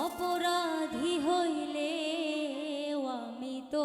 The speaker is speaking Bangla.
অপরাধী হইলে আমি তো